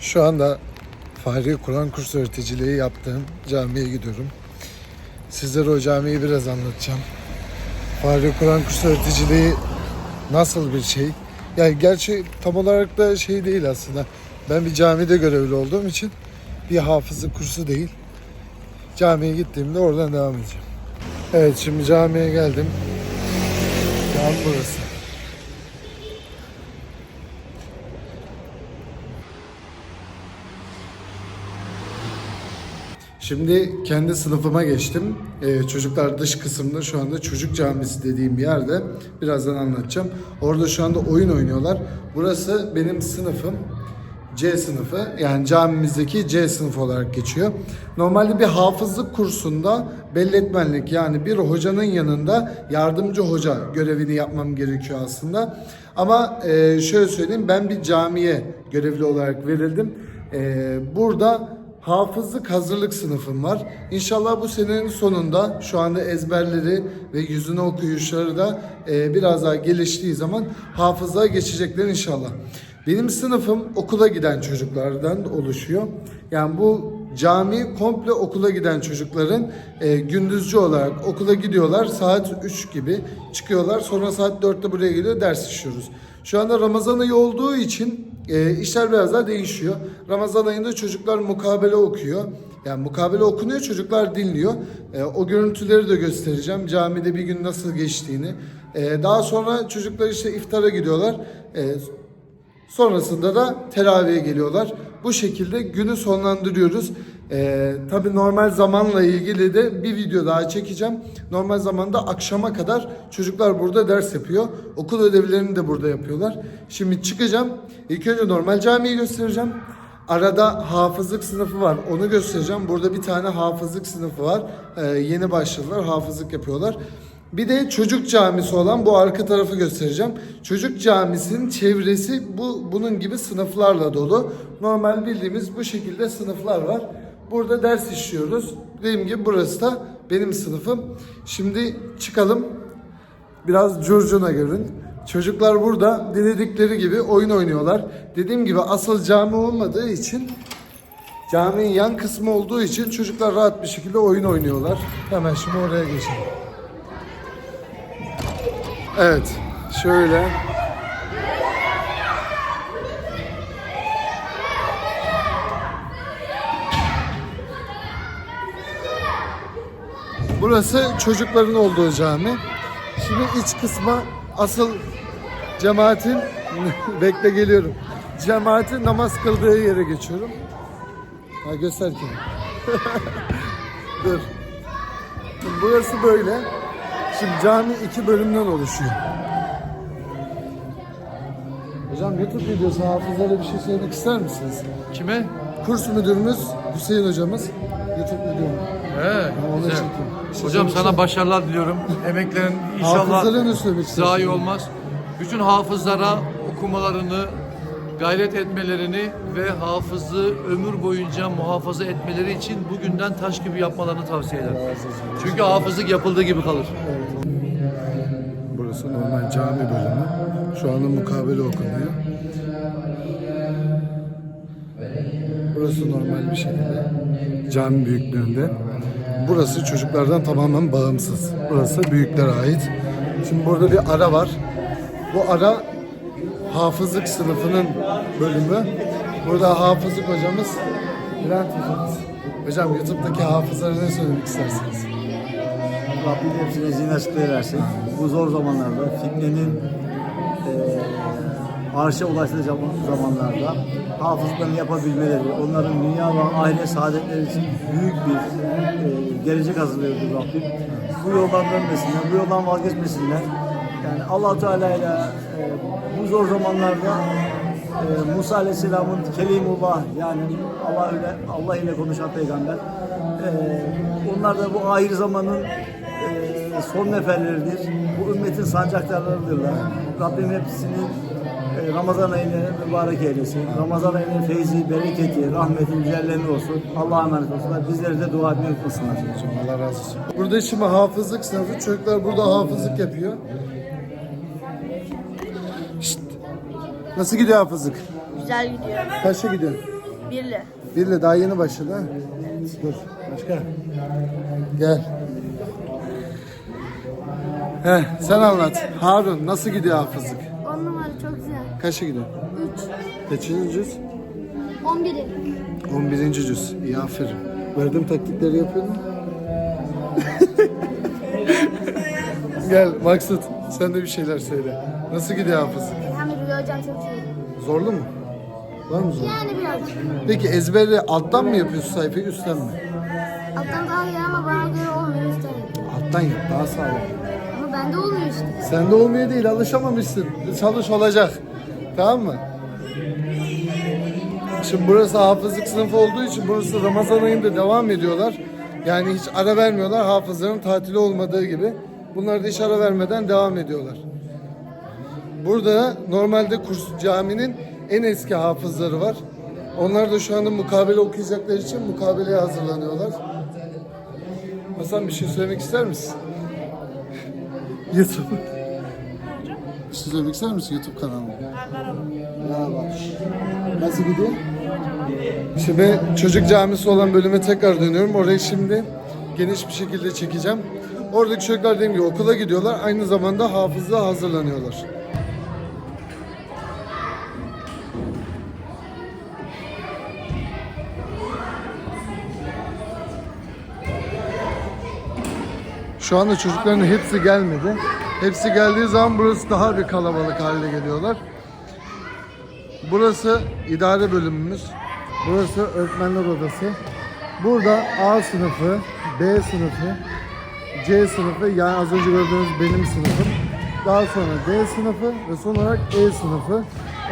Şu anda Fahri Kur'an kursu öğreticiliği yaptığım camiye gidiyorum. Sizlere o camiyi biraz anlatacağım. Fahri Kur'an kursu öğreticiliği nasıl bir şey? Yani gerçi tam olarak da şey değil aslında. Ben bir camide görevli olduğum için bir hafızlık kursu değil. Camiye gittiğimde oradan devam edeceğim. Evet şimdi camiye geldim. Cami burası. Şimdi kendi sınıfıma geçtim. Ee, çocuklar dış kısımda şu anda çocuk camisi dediğim bir yerde. Birazdan anlatacağım. Orada şu anda oyun oynuyorlar. Burası benim sınıfım. C sınıfı yani camimizdeki C sınıfı olarak geçiyor. Normalde bir hafızlık kursunda belletmenlik yani bir hocanın yanında yardımcı hoca görevini yapmam gerekiyor aslında. Ama e, şöyle söyleyeyim ben bir camiye görevli olarak verildim. E, burada hafızlık hazırlık sınıfım var. İnşallah bu senenin sonunda şu anda ezberleri ve yüzüne okuyuşları da e, biraz daha geliştiği zaman hafızlığa geçecekler inşallah. Benim sınıfım okula giden çocuklardan oluşuyor. Yani bu cami komple okula giden çocukların e, gündüzcü olarak okula gidiyorlar. Saat 3 gibi çıkıyorlar. Sonra saat 4'te buraya geliyor ders işliyoruz. Şu anda Ramazan ayı olduğu için e, işler biraz daha değişiyor. Ramazan ayında çocuklar mukabele okuyor. Yani mukabele okunuyor, çocuklar dinliyor. E, o görüntüleri de göstereceğim. Camide bir gün nasıl geçtiğini. E, daha sonra çocuklar işte iftara gidiyorlar. E, Sonrasında da teraviye geliyorlar. Bu şekilde günü sonlandırıyoruz. Ee, tabii normal zamanla ilgili de bir video daha çekeceğim. Normal zamanda akşama kadar çocuklar burada ders yapıyor. Okul ödevlerini de burada yapıyorlar. Şimdi çıkacağım. İlk önce normal camiyi göstereceğim. Arada hafızlık sınıfı var. Onu göstereceğim. Burada bir tane hafızlık sınıfı var. Ee, yeni başladılar. Hafızlık yapıyorlar. Bir de çocuk camisi olan bu arka tarafı göstereceğim. Çocuk camisinin çevresi bu bunun gibi sınıflarla dolu. Normal bildiğimiz bu şekilde sınıflar var. Burada ders işliyoruz. Dediğim gibi burası da benim sınıfım. Şimdi çıkalım. Biraz curcuna görün. Çocuklar burada diledikleri gibi oyun oynuyorlar. Dediğim gibi asıl cami olmadığı için caminin yan kısmı olduğu için çocuklar rahat bir şekilde oyun oynuyorlar. Hemen şimdi oraya geçelim. Evet, şöyle. Burası çocukların olduğu cami. Şimdi iç kısma asıl cemaatin bekle geliyorum. Cemaatin namaz kıldığı yere geçiyorum. Ha göster ki. Dur. Burası böyle. Şimdi cami iki bölümden oluşuyor. Hocam YouTube videosu hafızlara bir şey söylemek ister misiniz? Kime? Kurs müdürümüz Hüseyin hocamız. YouTube videomu. He, güzel. Hocam sana başarılar diliyorum. Emeklerin inşallah Hafızlara ne söylemek istersin? zayi olmaz. Bütün hafızlara okumalarını, gayret etmelerini ve hafızı ömür boyunca muhafaza etmeleri için bugünden taş gibi yapmalarını tavsiye ederim. Çünkü hafızlık yapıldığı gibi kalır. Burası normal cami bölümü. Şu anda mukabele okunuyor. Burası normal bir şekilde. Cami büyüklüğünde. Burası çocuklardan tamamen bağımsız. Burası büyüklere ait. Şimdi burada bir ara var. Bu ara hafızlık sınıfının bölümü. Burada hafızlık hocamız Bülent hocamız. Hocam YouTube'daki hafızlara ne söylemek istersiniz? Rabbim hepsine zihin açıklığı versin. Bu zor zamanlarda fitnenin eee arşa ulaştığı zaman- zamanlarda hafızlıklarını yapabilmeleri, onların dünya ve ahiret saadetleri için büyük bir eee, gelecek hazırlıyordu Rabbim. Bu yoldan dönmesinler, bu yoldan vazgeçmesinler. Yani allah Teala ile bu zor zamanlarda eee, Musa Aleyhisselam'ın Kelimullah yani Allah ile Allah ile konuşan peygamber. Eee, onlar da bu ahir zamanın eee, son neferleridir. Bu ümmetin sancaktarlarıdırlar. Rabbim hepsini eee, Ramazan ayını mübarek eylesin. Ramazan ayının feyzi, bereketi, rahmeti üzerlerine olsun. Allah'a emanet olsunlar. Bizleri de dua etmeyi unutmasınlar. Allah razı olsun. Burada şimdi hafızlık sınıfı. Çocuklar burada hafızlık yapıyor. Nasıl gidiyor hafızlık? Güzel gidiyor. Kaçta gidiyorsun? Birli. Birle daha yeni başladı ha? Dur. Başka? Gel. Heh, sen anlat. Harun nasıl gidiyor hafızlık? 10 numara çok güzel. Kaça gidiyor? 3. Kaçıncı cüz? 11'i. 11. cüz. İyi aferin. Verdiğim taktikleri yapıyor mu? Gel Maksut sen de bir şeyler söyle. Nasıl gidiyor hafızlık? Hocam iyi. Zorlu mu? Var mı zor? Yani birazcık. Peki ezberi alttan mı yapıyorsun sayfayı üstten mi? Alttan daha iyi ama bana göre olmuyor üstten. Alttan yap daha sağlam. Ama bende olmuyor işte. Sende olmuyor değil alışamamışsın. Çalış olacak. Tamam mı? Şimdi burası hafızlık sınıfı olduğu için burası Ramazan ayında devam ediyorlar. Yani hiç ara vermiyorlar hafızların tatili olmadığı gibi. Bunlar da hiç ara vermeden devam ediyorlar. Burada normalde kurs caminin en eski hafızları var. Onlar da şu anda mukabele okuyacakları için mukabeleye hazırlanıyorlar. Hasan bir şey söylemek ister misin? YouTube. Bir şey söylemek ister misin YouTube kanalına? Merhaba. Nasıl gidiyor? Şimdi çocuk camisi olan bölüme tekrar dönüyorum. Orayı şimdi geniş bir şekilde çekeceğim. Oradaki çocuklar dediğim gibi okula gidiyorlar. Aynı zamanda hafızlığa hazırlanıyorlar. Şu anda çocukların hepsi gelmedi. Hepsi geldiği zaman burası daha bir kalabalık haline geliyorlar. Burası idare bölümümüz. Burası öğretmenler odası. Burada A sınıfı, B sınıfı, C sınıfı yani az önce gördüğünüz benim sınıfım. Daha sonra D sınıfı ve son olarak E sınıfı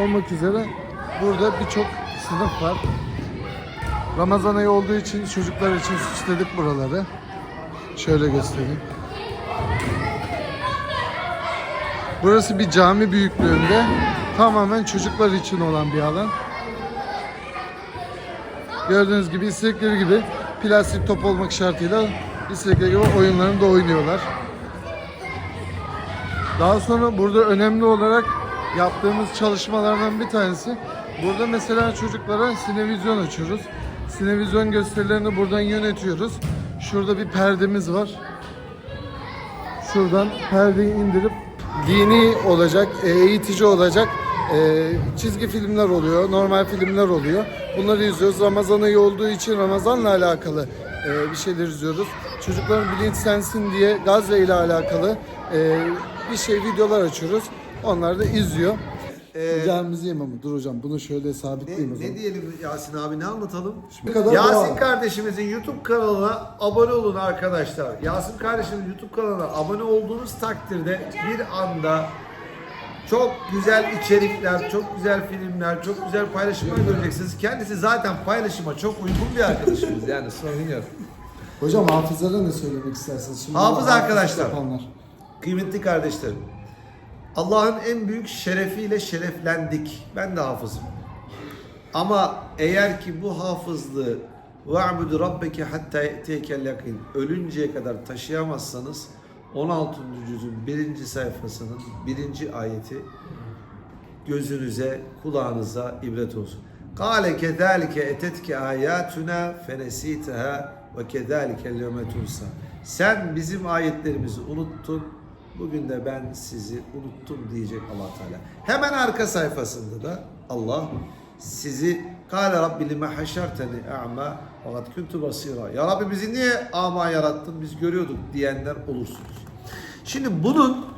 olmak üzere burada birçok sınıf var. Ramazan ayı olduğu için çocuklar için süsledik buraları. Şöyle göstereyim. Burası bir cami büyüklüğünde tamamen çocuklar için olan bir alan. Gördüğünüz gibi istedikleri gibi plastik top olmak şartıyla istedikleri gibi oyunlarını da oynuyorlar. Daha sonra burada önemli olarak yaptığımız çalışmalardan bir tanesi burada mesela çocuklara sinevizyon açıyoruz. Sinevizyon gösterilerini buradan yönetiyoruz. Şurada bir perdemiz var. Şuradan perdeyi indirip dini olacak, e, eğitici olacak e, çizgi filmler oluyor, normal filmler oluyor. Bunları izliyoruz. Ramazan ayı olduğu için Ramazan'la alakalı e, bir şeyler izliyoruz. Çocukların bilinçlensin diye Gazze ile alakalı bir şey videolar açıyoruz. Onlar da izliyor. Ee, Camimizi imamı. Dur hocam bunu şöyle sabitleyeyim o Ne, zaman. ne diyelim Yasin abi ne anlatalım? Ne kadar Yasin kardeşimizin YouTube kanalına abone olun arkadaşlar. Yasin kardeşimizin YouTube kanalına abone olduğunuz takdirde bir anda çok güzel içerikler, çok güzel filmler, çok güzel paylaşımlar göreceksiniz. Kendisi zaten paylaşıma çok uygun bir arkadaşımız yani sorun yok. Hocam hafızlara ne söylemek istersiniz? Şimdi Hafız arkadaşlar. yapanlar. Kıymetli kardeşlerim, Allah'ın en büyük şerefiyle şereflendik. Ben de hafızım. Ama eğer ki bu hafızlığı وَعْبُدُ رَبَّكَ حَتَّى يَأْتِيكَ الْيَقِينَ Ölünceye kadar taşıyamazsanız 16. cüzün birinci sayfasının birinci ayeti gözünüze, kulağınıza ibret olsun. Kale kezalike etetke ayatuna fenesitaha ve kezalike el tunsa. Sen bizim ayetlerimizi unuttun. Bugün de ben sizi unuttum diyecek Allah Teala. Hemen arka sayfasında da Allah sizi Kale Rabbi lime haşerteni a'ma kad kuntu basira. Ya Rabbi bizi niye ama yarattın? Biz görüyorduk diyenler olursunuz. Şimdi bunun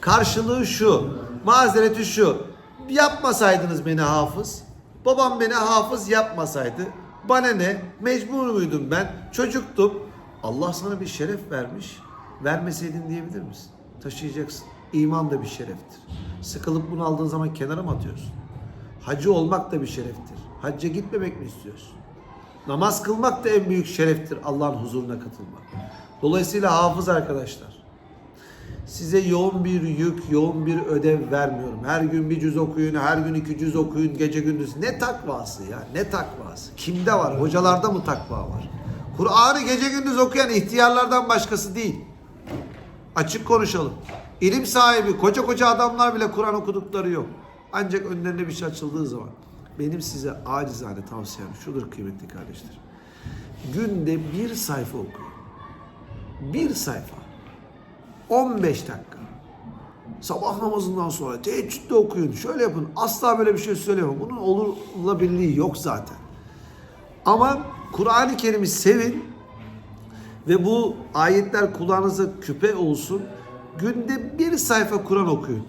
Karşılığı şu, mazereti şu. Yapmasaydınız beni hafız, babam beni hafız yapmasaydı, bana ne, mecbur muydum ben, çocuktum. Allah sana bir şeref vermiş, vermeseydin diyebilir misin? Taşıyacaksın. İman da bir şereftir. Sıkılıp bunu aldığın zaman kenara mı atıyorsun? Hacı olmak da bir şereftir. Hacca gitmemek mi istiyorsun? Namaz kılmak da en büyük şereftir Allah'ın huzuruna katılmak. Dolayısıyla hafız arkadaşlar, Size yoğun bir yük, yoğun bir ödev vermiyorum. Her gün bir cüz okuyun, her gün iki cüz okuyun, gece gündüz. Ne takvası ya, ne takvası? Kimde var? Hocalarda mı takva var? Kur'an'ı gece gündüz okuyan ihtiyarlardan başkası değil. Açık konuşalım. İlim sahibi, koca koca adamlar bile Kur'an okudukları yok. Ancak önlerine bir şey açıldığı zaman. benim size acizane tavsiyem şudur kıymetli kardeşler. Günde bir sayfa okuyun. Bir sayfa. 15 dakika. Sabah namazından sonra teheccüde okuyun. Şöyle yapın. Asla böyle bir şey söyleyemem. Bunun olurlabilirliği yok zaten. Ama Kur'an-ı Kerim'i sevin ve bu ayetler kulağınıza küpe olsun. Günde bir sayfa Kur'an okuyun.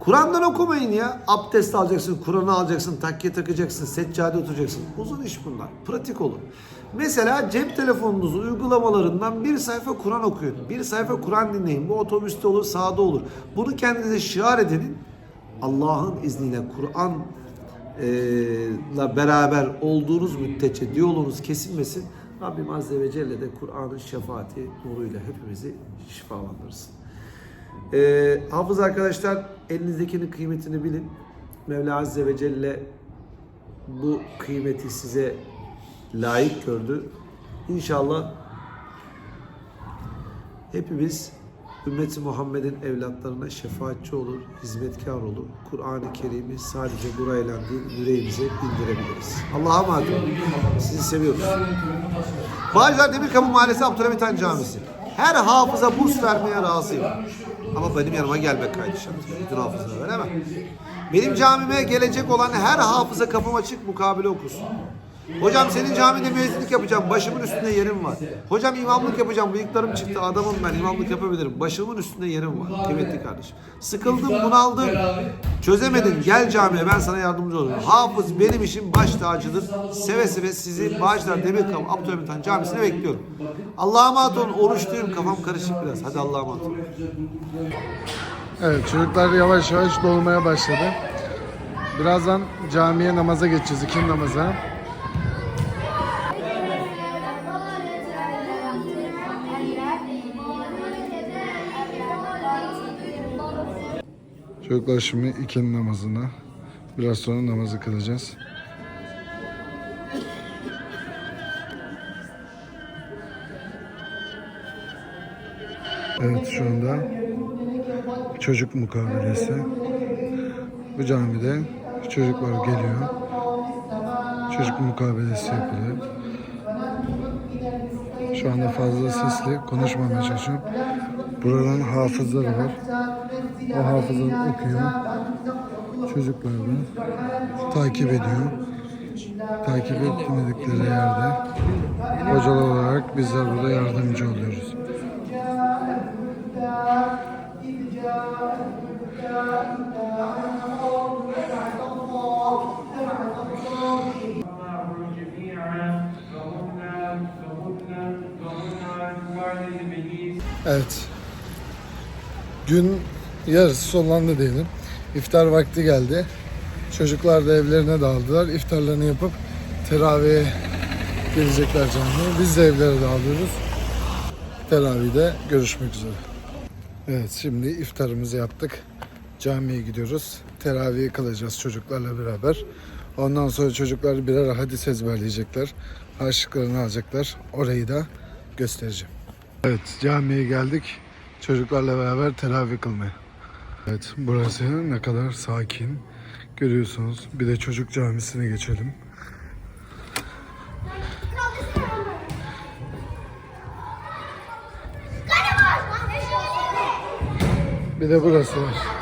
Kur'an'dan okumayın ya. Abdest alacaksın, Kur'an'ı alacaksın, takke takacaksın, seccade oturacaksın. Uzun iş bunlar. Pratik olur. Mesela cep telefonunuz uygulamalarından bir sayfa Kur'an okuyun. Bir sayfa Kur'an dinleyin. Bu otobüste olur, sağda olur. Bunu kendinize şiar edinin. Allah'ın izniyle Kur'an ile beraber olduğunuz müddetçe diyaloğunuz kesilmesin. Rabbim Azze ve Celle de Kur'an'ın şefaati nuruyla hepimizi şifalandırsın. Ee, hafız arkadaşlar elinizdekinin kıymetini bilin. Mevla Azze ve Celle bu kıymeti size layık gördü. İnşallah hepimiz ümmeti Muhammed'in evlatlarına şefaatçi olur, hizmetkar olur. Kur'an-ı Kerim'i sadece burayla değil yüreğimize bildirebiliriz. Allah'a emanet. Sizi seviyoruz. Bağcılar Demirkapı Mahallesi Abdülhamit Han Camisi. Her hafıza burs vermeye razıyım. Ama benim yanıma gelmek kaydı şart. Bütün hafızalar veremem. Benim camime gelecek olan her hafıza kapım açık mukabele okusun. Hocam senin camide müezzinlik yapacağım. Başımın üstünde yerim var. Hocam imamlık yapacağım. Bıyıklarım çıktı. Adamım ben. imamlık yapabilirim. Başımın üstünde yerim var. Kıymetli kardeşim. Sıkıldım, bunaldım. Çözemedin. Gel camiye. Ben sana yardımcı olurum. Hafız benim işim baş tacıdır. Seve seve sizi Bağcılar Demirkapı Abdülhamit Han Camisi'ne bekliyorum. Allah'a emanet olun. Oruçluyum. Kafam karışık biraz. Hadi Allah'a emanet olun. Evet çocuklar yavaş yavaş dolmaya başladı. Birazdan camiye namaza geçeceğiz. ikindi namaza. Çocuklar şimdi ikindi namazına. Biraz sonra namazı kılacağız. Evet şu anda çocuk mukabelesi. Bu camide çocuklar geliyor. Çocuk mukabelesi yapılıyor. Şu anda fazla sesli konuşmamaya çalışıyorum. Buranın hafızları var o hafızın okuyor. Çocuklarını takip ediyor. Takip etmedikleri yerde hocalar olarak bizler burada yardımcı oluyoruz. Evet. Gün yarısı sonlandı diyelim. İftar vakti geldi. Çocuklar da evlerine dağıldılar. İftarlarını yapıp teravihe gelecekler camiye. Biz de evlere dağılıyoruz. Teravihde görüşmek üzere. Evet şimdi iftarımızı yaptık. Camiye gidiyoruz. Teravihi kılacağız çocuklarla beraber. Ondan sonra çocuklar birer hadis ezberleyecekler. Harçlıklarını alacaklar. Orayı da göstereceğim. Evet camiye geldik. Çocuklarla beraber teravih kılmaya. Evet burası ne kadar sakin. Görüyorsunuz. Bir de çocuk camisine geçelim. Bir de burası var.